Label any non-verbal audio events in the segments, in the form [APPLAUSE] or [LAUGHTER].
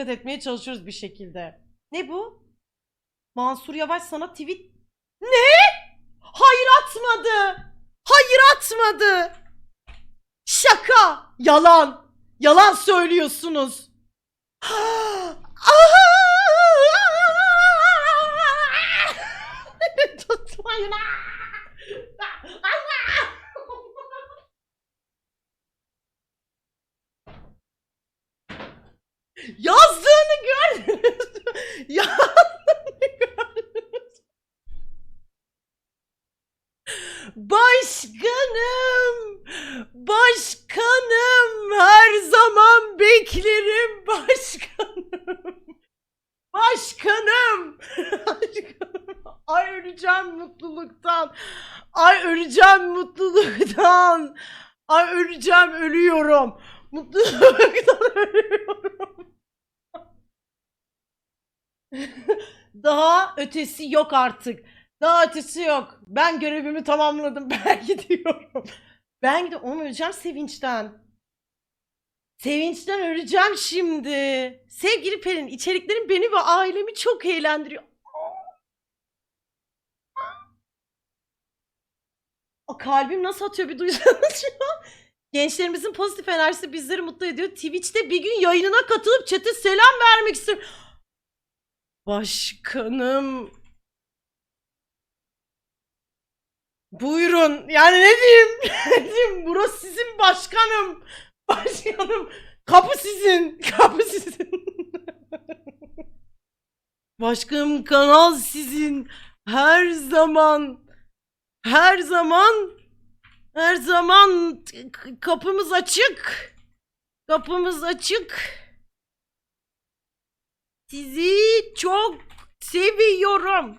dikkat etmeye çalışıyoruz bir şekilde. Ne bu? Mansur Yavaş sana tweet... Ne? Hayır atmadı. Hayır atmadı. Şaka. Yalan. Yalan söylüyorsunuz. [LAUGHS] Tutmayın. Allah! Yazdığını gördünüz? [LAUGHS] Yazdığını? Başkanım! Başkanım! Her zaman beklerim! Başkanım! Başkanım! [LAUGHS] Ay öleceğim mutluluktan! Ay öleceğim mutluluktan! Ay öleceğim ölüyorum! Mutluluktan [LAUGHS] ölüyorum! Daha ötesi yok artık. Daha ötesi yok. Ben görevimi tamamladım. [LAUGHS] Ben gidiyorum. Ben gidiyorum. Oğlum öleceğim sevinçten. Sevinçten öleceğim şimdi. Sevgili Pelin, içeriklerin beni ve ailemi çok eğlendiriyor. O kalbim nasıl atıyor bir duysanız şu an. Gençlerimizin pozitif enerjisi bizleri mutlu ediyor. Twitch'te bir gün yayınına katılıp chat'e selam vermek istiyorum. Başkanım. Buyurun. Yani ne diyeyim? [LAUGHS] ne diyeyim? Burası sizin başkanım. Başkanım. Kapı sizin. [LAUGHS] Kapı sizin. Başkanım kanal sizin. Her zaman. Her zaman. Her zaman kapımız açık. Kapımız açık. Sizi çok seviyorum.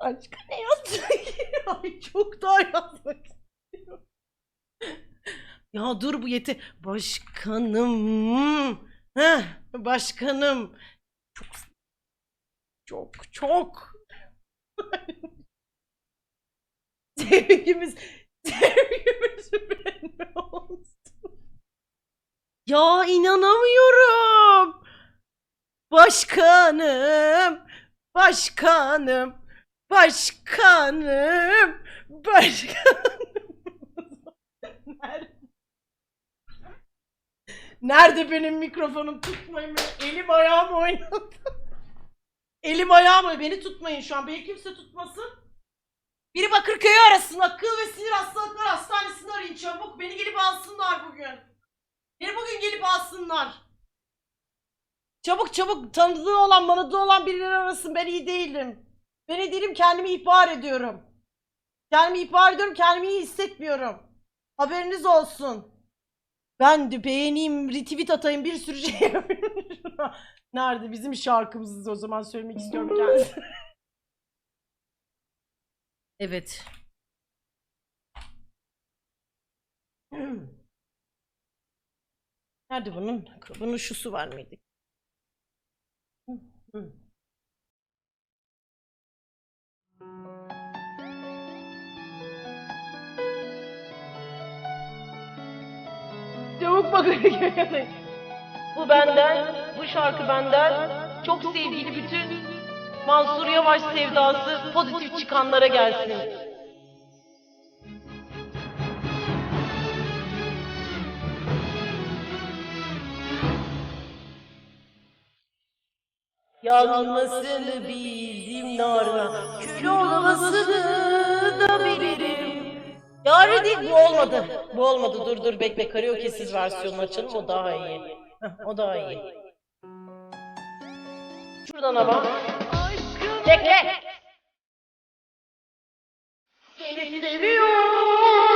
Başka ne yazdık? [LAUGHS] Ay çok daha yazmak istiyorum. Ya dur bu yeti. Başkanım. Heh, başkanım. Çok çok çok [LAUGHS] sevgimiz sevgimiz. Ya inanamıyorum. Başkanım. Başkanım. Başkanım. Başkanım. [LAUGHS] Nerede benim mikrofonum? Tutmayın beni. Elim ayağım oynadı. Elim ayağım Beni tutmayın şu an. Beni kimse tutmasın. Biri Bakırköy'ü arasın. Akıl ve sinir hastalıklar hastanesini arayın çabuk. Beni gelip alsınlar bugün. Beni bugün gelip alsınlar. Çabuk çabuk tanıdığı olan manıdığı olan birileri arasın. Ben iyi değilim. Ben iyi değilim kendimi ihbar ediyorum. Kendimi ihbar ediyorum kendimi iyi hissetmiyorum. Haberiniz olsun. Ben de beğeneyim, retweet atayım bir sürü şey. [LAUGHS] Şuna. Nerede? Bizim şarkımızı o zaman söylemek istiyorum kendisine. [LAUGHS] Evet. Nerede bunun? Bunun şusu var mıydı? Hı, hı. Çabuk bakın. bu benden, bu şarkı benden. Çok sevgili bütün Mansur Yavaş sevdası pozitif çıkanlara gelsin. Yanmasını bildim narla, kül olmasını da bilirim. Yarı değil bu olmadı. Bu olmadı dur dur bekle karaoke'siz versiyonunu açalım o daha iyi. O daha iyi. Şuradan ama. Bekle. Seni seviyorum.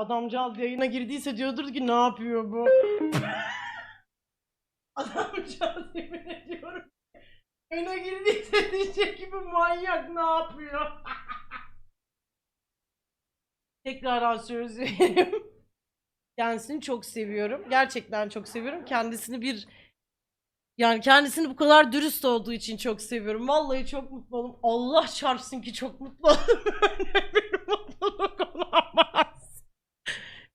Adamcağız yayına girdiyse diyordur ki ne yapıyor bu? [LAUGHS] adamcağız yemin ediyorum. Yayına girdiyse [LAUGHS] diyecek ki bu manyak ne yapıyor? [LAUGHS] Tekrar söz vereyim. Kendisini çok seviyorum. Gerçekten çok seviyorum. Kendisini bir yani kendisini bu kadar dürüst olduğu için çok seviyorum. Vallahi çok mutlu oldum. Allah çarpsın ki çok mutlu oldum. Böyle bir mutluluk olamaz.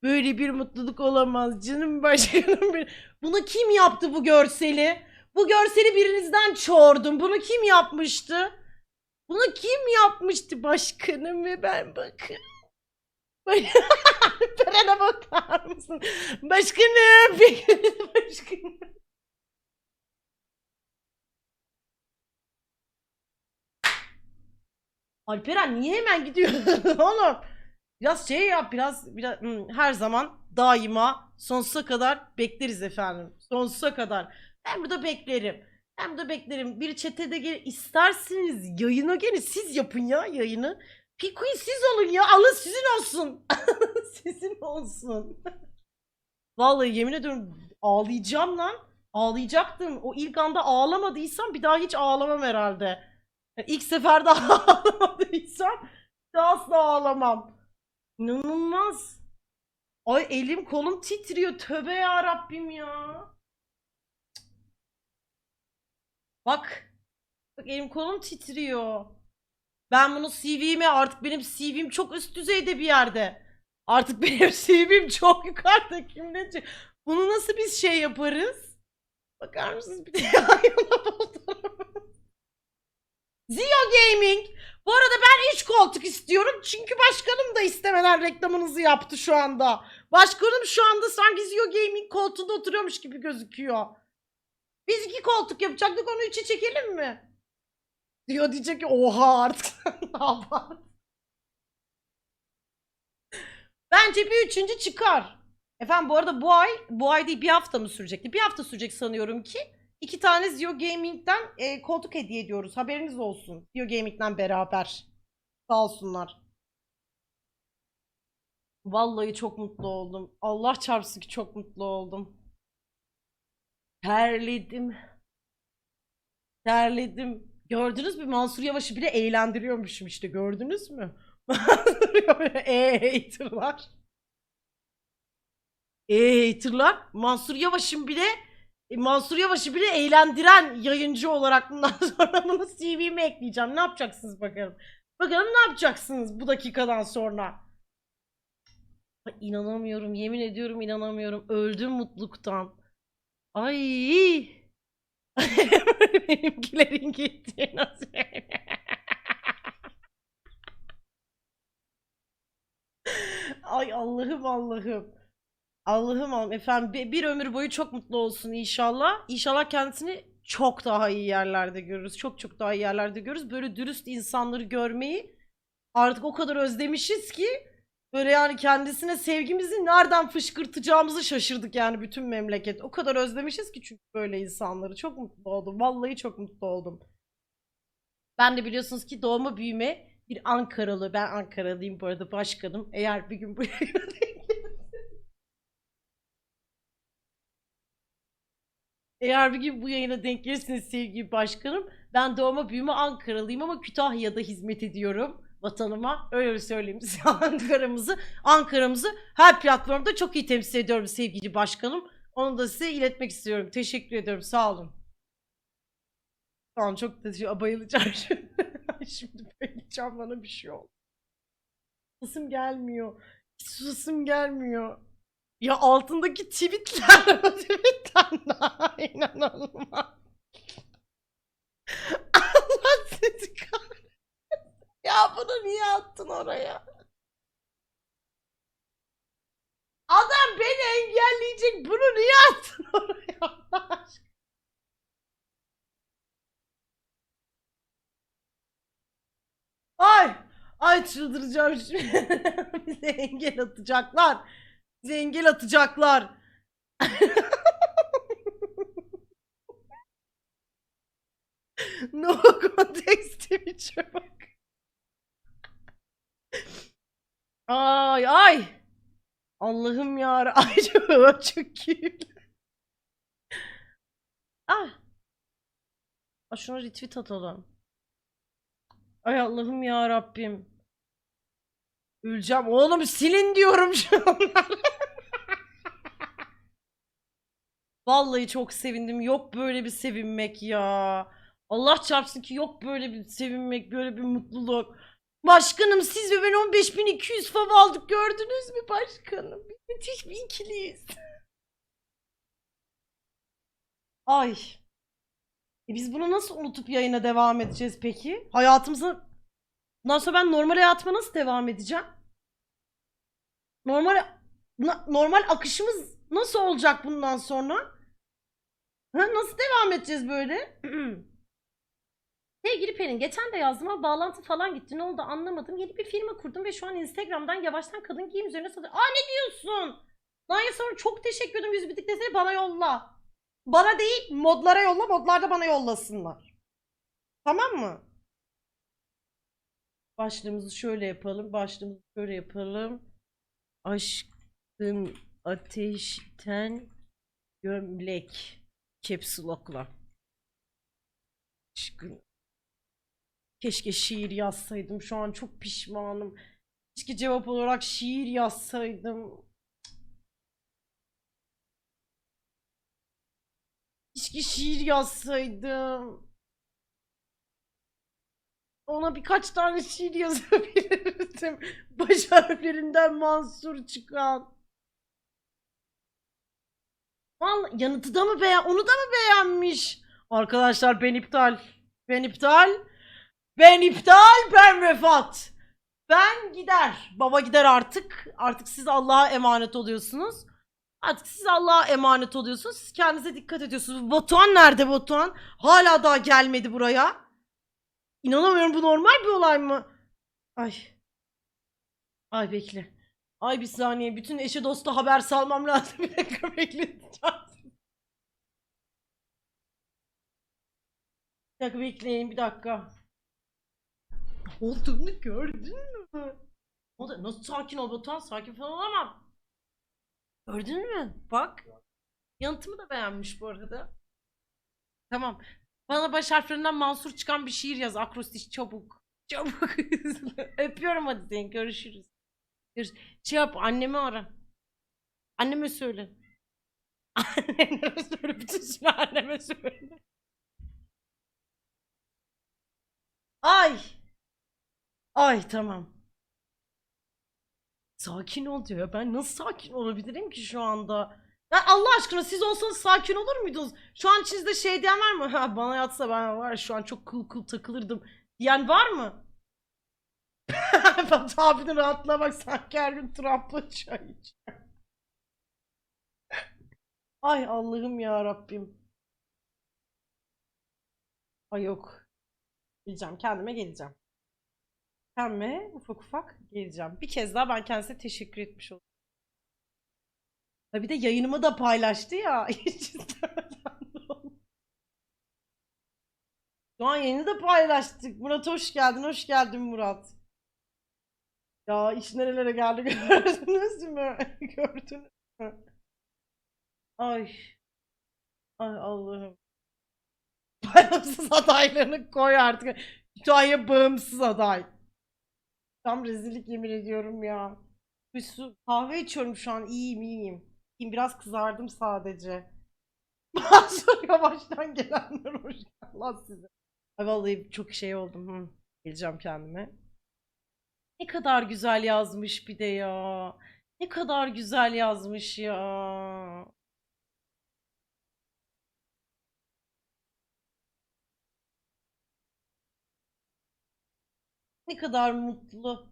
Böyle bir mutluluk olamaz. Canım başkanım. Bunu kim yaptı bu görseli? Bu görseli birinizden çordum. Bunu kim yapmıştı? Bunu kim yapmıştı başkanım ve ben bakın. [LAUGHS] Alperen'e bakar mısın? Başkanım. [LAUGHS] Başkanım. Alperen niye hemen gidiyorsun [LAUGHS] oğlum? Biraz şey yap biraz, biraz hmm, her zaman daima sonsuza kadar bekleriz efendim. Sonsuza kadar. Ben burada beklerim. Ben burada beklerim. Bir çetede gel isterseniz yayına gelin. Siz yapın ya yayını. Pikuin siz olun ya. Alın sizin olsun. [LAUGHS] sizin olsun. Vallahi yemin ediyorum ağlayacağım lan. Ağlayacaktım. O ilk anda ağlamadıysam bir daha hiç ağlamam herhalde. Yani İlk seferde [LAUGHS] ağlamadıysam daha asla ağlamam. İnanılmaz. Ay elim kolum titriyor. Tövbe ya Rabbim ya. Bak. Bak elim kolum titriyor. Ben bunu CV'me artık benim CV'm çok üst düzeyde bir yerde. Artık [LAUGHS] benim CV'm çok yukarıda kim diyecek? Bunu nasıl biz şey yaparız? Bakar mısınız bir de [LAUGHS] yan yana Gaming. Bu arada ben 3 koltuk istiyorum. Çünkü başkanım da istemeden reklamınızı yaptı şu anda. Başkanım şu anda sanki Zio Gaming koltuğunda oturuyormuş gibi gözüküyor. Biz iki koltuk yapacaktık onu üçe çekelim mi? Diyor diyecek ki oha artık [LAUGHS] ne yapar? Bence bir üçüncü çıkar. Efendim bu arada bu ay, bu ay değil bir hafta mı sürecekti? Bir hafta sürecek sanıyorum ki. İki tane Zio Gaming'den e, koltuk hediye ediyoruz. Haberiniz olsun. Zio Gaming'den beraber. Sağ olsunlar. Vallahi çok mutlu oldum. Allah çarpsın ki çok mutlu oldum. Terledim. Terledim. Gördünüz mü? Mansur Yavaş'ı bile eğlendiriyormuşum işte. Gördünüz mü? [LAUGHS] Eee haterlar. Eee haterlar. Mansur Yavaş'ın bile e, Mansur Yavaş'ı bile eğlendiren yayıncı olarak bundan [LAUGHS] sonra bunu CV'me ekleyeceğim. Ne yapacaksınız bakalım? Bakalım ne yapacaksınız bu dakikadan sonra? Ay, inanamıyorum. Yemin ediyorum inanamıyorum. Öldüm mutluluktan. Ay. [LAUGHS] Benimkilerin gittiği nasıl? Ay Allah'ım Allah'ım. Allah'ım Allah'ım efendim bir, bir ömür boyu çok mutlu olsun inşallah. İnşallah kendisini çok daha iyi yerlerde görürüz. Çok çok daha iyi yerlerde görürüz. Böyle dürüst insanları görmeyi artık o kadar özlemişiz ki böyle yani kendisine sevgimizi nereden fışkırtacağımızı şaşırdık yani bütün memleket. O kadar özlemişiz ki çünkü böyle insanları. Çok mutlu oldum. Vallahi çok mutlu oldum. Ben de biliyorsunuz ki doğma büyüme bir Ankaralı. Ben Ankaralıyım bu arada başkanım. Eğer bir gün buraya [LAUGHS] Eğer bir gün bu yayına denk gelirseniz sevgili başkanım, ben doğma büyüme Ankaralıyım ama Kütahya'da hizmet ediyorum vatanıma. Öyle söyleyeyim size [LAUGHS] Ankara'mızı. Ankara'mızı her platformda çok iyi temsil ediyorum sevgili başkanım. Onu da size iletmek istiyorum. Teşekkür ediyorum. Sağ olun. Tamam çok da bayılacağım [LAUGHS] şimdi. şimdi bayılacağım bana bir şey oldu. Susum gelmiyor. Hiç susum gelmiyor. Ya altındaki tweetler [LAUGHS] tweetten daha inanılmaz. Allah sizi kahretsin. Ya bunu niye attın oraya? Adam beni engelleyecek. Bunu niye attın [LAUGHS] oraya? Ay! Ay çıldıracağım şimdi. [LAUGHS] Bize engel atacaklar. Bize engel atacaklar. no context Twitch'e bak. Ay ay. Allah'ım ya. [LAUGHS] Ay çok iyi. Ah. Aa, şuna retweet atalım. Ay Allah'ım ya Rabbim. Öleceğim. Oğlum silin diyorum şu an. [LAUGHS] Vallahi çok sevindim. Yok böyle bir sevinmek ya. Allah çarpsın ki yok böyle bir sevinmek, böyle bir mutluluk. Başkanım siz ve ben 15.200 fav aldık gördünüz mü başkanım? Müthiş bir ikiliyiz. Ay. E biz bunu nasıl unutup yayına devam edeceğiz peki? Hayatımıza... Bundan sonra ben normal hayatıma nasıl devam edeceğim? Normal normal akışımız nasıl olacak bundan sonra? Ha, nasıl devam edeceğiz böyle? [CLEARS THROAT] Sevgili Pelin, geçen de yazdım ama bağlantı falan gitti. Ne oldu anlamadım. Yeni bir firma kurdum ve şu an Instagram'dan yavaştan kadın giyim üzerine satıyorum. Aa ne diyorsun? Naya sonra çok teşekkür ederim. Yüz bitik desene bana yolla. Bana değil modlara yolla. Modlar da bana yollasınlar. Tamam mı? Başlığımızı şöyle yapalım. Başlığımızı şöyle yapalım. Aşkın ateşten gömlek. Caps lock'la. Aşkın. Keşke şiir yazsaydım. Şu an çok pişmanım. Keşke cevap olarak şiir yazsaydım. Keşke şiir yazsaydım. Ona birkaç tane şiir [LAUGHS] yazabilirdim. Baş harflerinden Mansur çıkan. Vallahi yanıtı da mı beğen onu da mı beğenmiş? Arkadaşlar ben iptal. Ben iptal. Ben iptal. Ben vefat. Ben gider. Baba gider artık. Artık siz Allah'a emanet oluyorsunuz. Artık siz Allah'a emanet oluyorsunuz. Siz kendinize dikkat ediyorsunuz. Batuhan nerede Batuhan? Hala daha gelmedi buraya. İnanamıyorum bu normal bir olay mı? Ay. Ay bekle. Ay bir saniye. Bütün eşe dosta haber salmam lazım. [LAUGHS] Bir dakika bekleteceğim. Bir dakika bekleyin bir dakika. Olduğunu gördün mü? O da nasıl sakin ol Batuhan? Sakin falan olamam. Gördün mü? Bak. Yanıtımı da beğenmiş bu arada. Tamam. Bana baş harflerinden Mansur çıkan bir şiir yaz. Akrostiş çabuk. Çabuk. [LAUGHS] Öpüyorum hadi seni. Görüşürüz. Görüş- Şey yap annemi ara. Anneme söyle. [LAUGHS] Anneme söyle. Bütün süre anneme söyle. Ay. Ay tamam. Sakin ol diyor. Ben nasıl sakin olabilirim ki şu anda? Ya Allah aşkına siz olsanız sakin olur muydunuz? Şu an içinizde şey diyen var mı? Ha [LAUGHS] bana yatsa ben var şu an çok cool cool takılırdım diyen var mı? [LAUGHS] Batu abinin rahatlığa bak sanki her gün Trump'la çay içiyor. [LAUGHS] Ay Allah'ım ya Rabbim. Ay yok. Geleceğim kendime geleceğim. Kendime ufak ufak geleceğim. Bir kez daha ben kendisine teşekkür etmiş oldum. Ha bir de yayınımı da paylaştı ya. [LAUGHS] Hiç. Şu an yayını da paylaştık. Murat hoş geldin. Hoş geldin Murat. Ya iş nerelere geldi [LAUGHS] gördünüz mü? [LAUGHS] Gördünüz mü? Ay. Ay Allah'ım. Bağımsız adaylarını koy artık. Kütahya bağımsız aday. Tam rezillik yemin ediyorum ya. Bir su kahve içiyorum şu an. İyiyim iyiyim. Biraz kızardım sadece. [LAUGHS] Mansur Yavaş'tan gelenler hoş. Allah size. Ay vallahi çok şey oldum. Hı. Geleceğim kendime. Ne kadar güzel yazmış bir de ya. Ne kadar güzel yazmış ya. Ne kadar mutlu.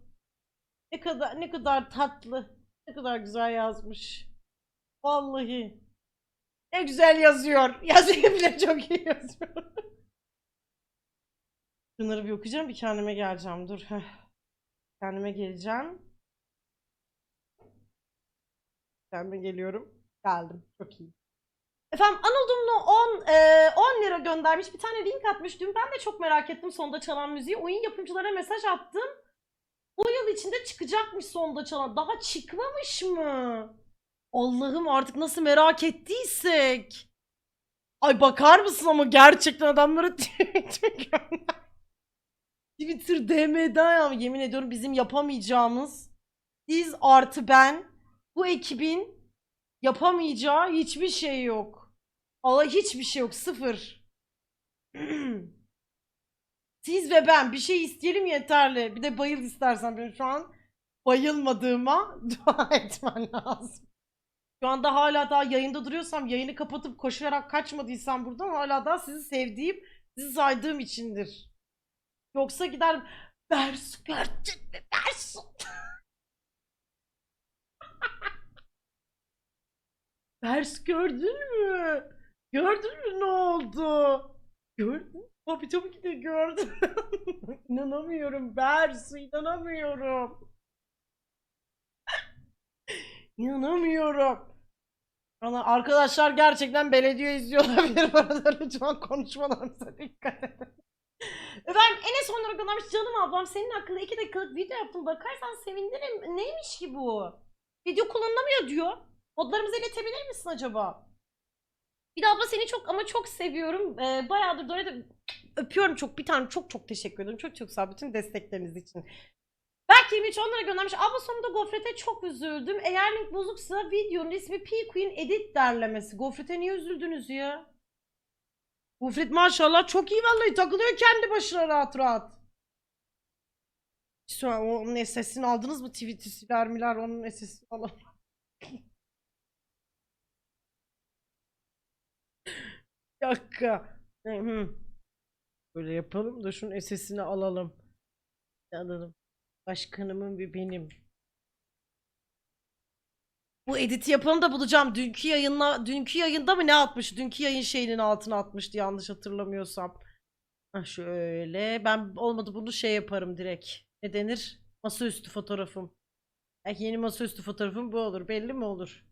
Ne kadar ne kadar tatlı. Ne kadar güzel yazmış. Vallahi. Ne güzel yazıyor. [LAUGHS] Yazıyı bile çok iyi yazıyor. Şunları bir okuyacağım bir kendime geleceğim. Dur. heh. Kendime geleceğim. Kendime geliyorum. Geldim. Çok iyi. Efendim Anadolu'nu 10 e, 10 lira göndermiş. Bir tane link atmış. Dün ben de çok merak ettim sonda çalan müziği. Oyun yapımcılara mesaj attım. Bu yıl içinde çıkacakmış sonda çalan. Daha çıkmamış mı? Allah'ım artık nasıl merak ettiysek. Ay bakar mısın ama gerçekten adamlara [LAUGHS] tweet. Twitter DM'den ya yemin ediyorum bizim yapamayacağımız siz artı ben bu ekibin yapamayacağı hiçbir şey yok. Allah hiçbir şey yok sıfır. [CLEARS THROAT] Siz ve ben bir şey isteyelim yeterli. Bir de bayıl istersen ben şu an bayılmadığıma [LAUGHS] dua etmen lazım. Şu anda hala daha yayında duruyorsam yayını kapatıp koşarak kaçmadıysam buradan hala daha sizi sevdiğim, sizi saydığım içindir. Yoksa gider Bersu gördün mü Bersu? Bersu gördün mü? Gördün mü ne oldu? Gördün mü? Tabii tabii ki de gördüm. inanamıyorum Bersu inanamıyorum. [LAUGHS] İnanamıyorum. Ana arkadaşlar gerçekten belediye izliyor olabilir [LAUGHS] bu arada lütfen konuşmalarınıza dikkat edin. Efendim Enes onlara göndermiş canım ablam senin hakkında 2 dakikalık video yaptım bakarsan sevinirim. Neymiş ki bu? Video kullanılamıyor diyor. Kodlarımızı iletebilir misin acaba? Bir de abla seni çok ama çok seviyorum. Ee, bayağıdır da öyle de öpüyorum çok. Bir tane çok çok teşekkür ederim. Çok çok sağ ol bütün destekleriniz için. Belki 23 onlara göndermiş. Abla sonunda gofrete çok üzüldüm. Eğer link bozuksa videonun ismi P Queen Edit derlemesi. Gofrete niye üzüldünüz ya? Gofret maşallah çok iyi vallahi takılıyor kendi başına rahat rahat. An onun SS'ini aldınız mı? Tweet'i siler miler onun SS'ini. [LAUGHS] Bir dakika. Böyle yapalım da şunun SS'ini alalım. Alalım. Başkanımın bir benim. Bu editi yapalım da bulacağım. Dünkü yayınla dünkü yayında mı ne atmış? Dünkü yayın şeyinin altına atmıştı yanlış hatırlamıyorsam. Ha şöyle. Ben olmadı bunu şey yaparım direkt. Ne denir? Masaüstü fotoğrafım. Belki yeni masaüstü fotoğrafım bu olur. Belli mi olur?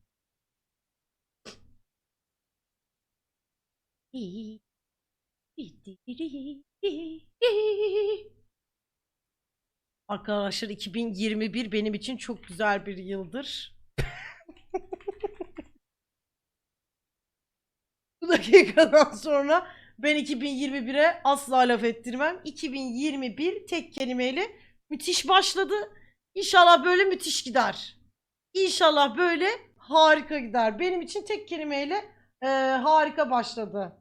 Arkadaşlar 2021 benim için çok güzel bir yıldır. [LAUGHS] Bu dakikadan sonra ben 2021'e asla laf ettirmem. 2021 tek kelimeyle müthiş başladı. İnşallah böyle müthiş gider. İnşallah böyle harika gider. Benim için tek kelimeyle eee, harika başladı.